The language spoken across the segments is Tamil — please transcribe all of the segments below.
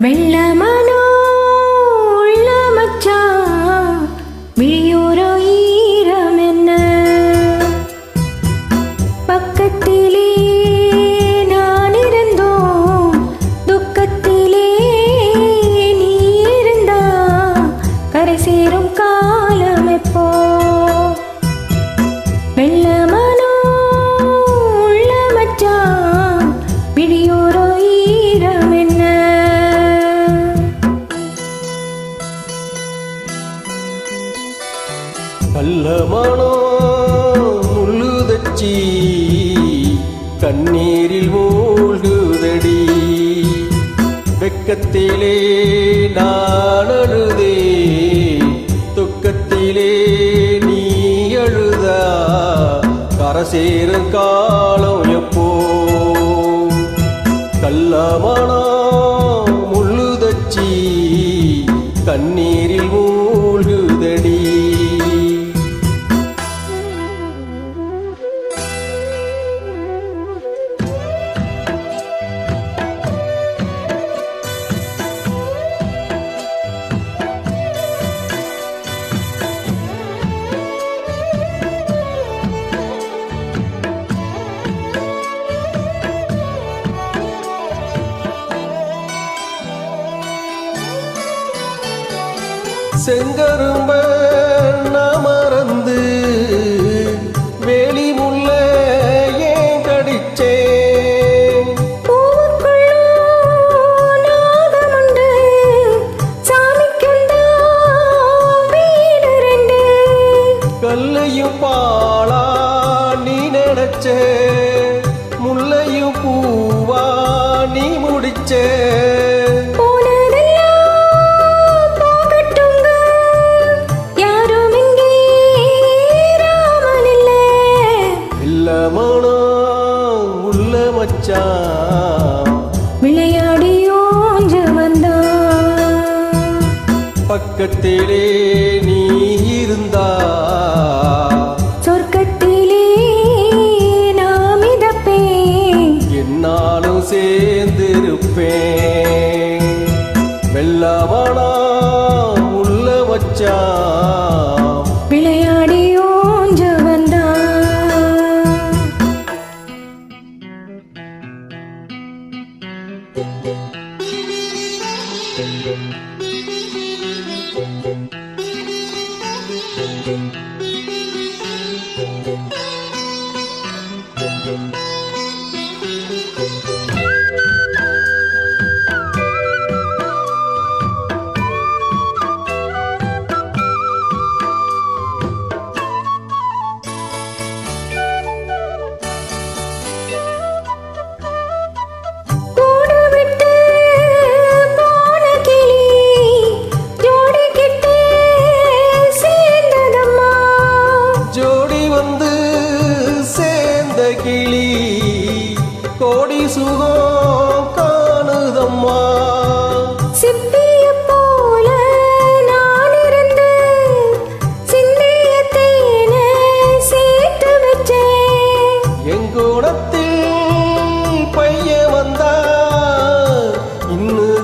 வெள்ளமனோ உள்ள விழியோரோ ஈரம் என்ன? பக்கத்திலே நான் இருந்தோம் துக்கத்திலே நீ இருந்தா கரை சேரும் காலம் எப்போ? வெள்ள கள்ளமானோ முள்ளுதச்சி கண்ணீரில் மூழ்குதடி. வெக்கத்திலே நான் அழுதே துக்கத்திலே நீ அழுதா? கரசேரும் காலம் எப்போ? கல்லமான செங்கரும்ப நான் மறந்து வேலி முள்ள ஏன் கடிச்சேன். கல்லையும் பாலா நீ நினைச்ச. பக்கத்திலே நீ இருந்தா. சொர்க்கத்திலே நாம் மிதப்பேன். என்னாலும் சேர்ந்திருப்பேன். வெள்ளமானா உள்ள மச்சான் விளையாடி ஓஞ்ச Thank you.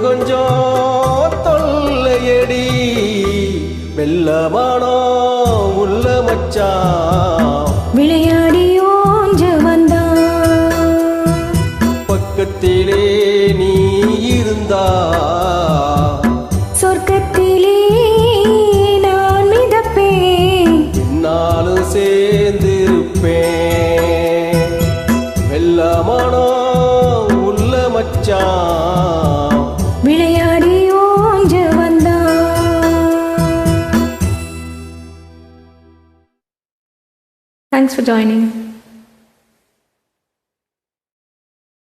கொஞ்சம் தொல்லையடி வெள்ளமானோ உள்ள மச்சான் விளையாடி ஓஞ்ச வந்தான் பக்கத்திலே நீ இருந்தா. சொர்க்கத்திலே நான் மிதப்பேன். என்னாலும் சேர்ந்திருப்பேன். வெள்ளமானோ Thanks for joining.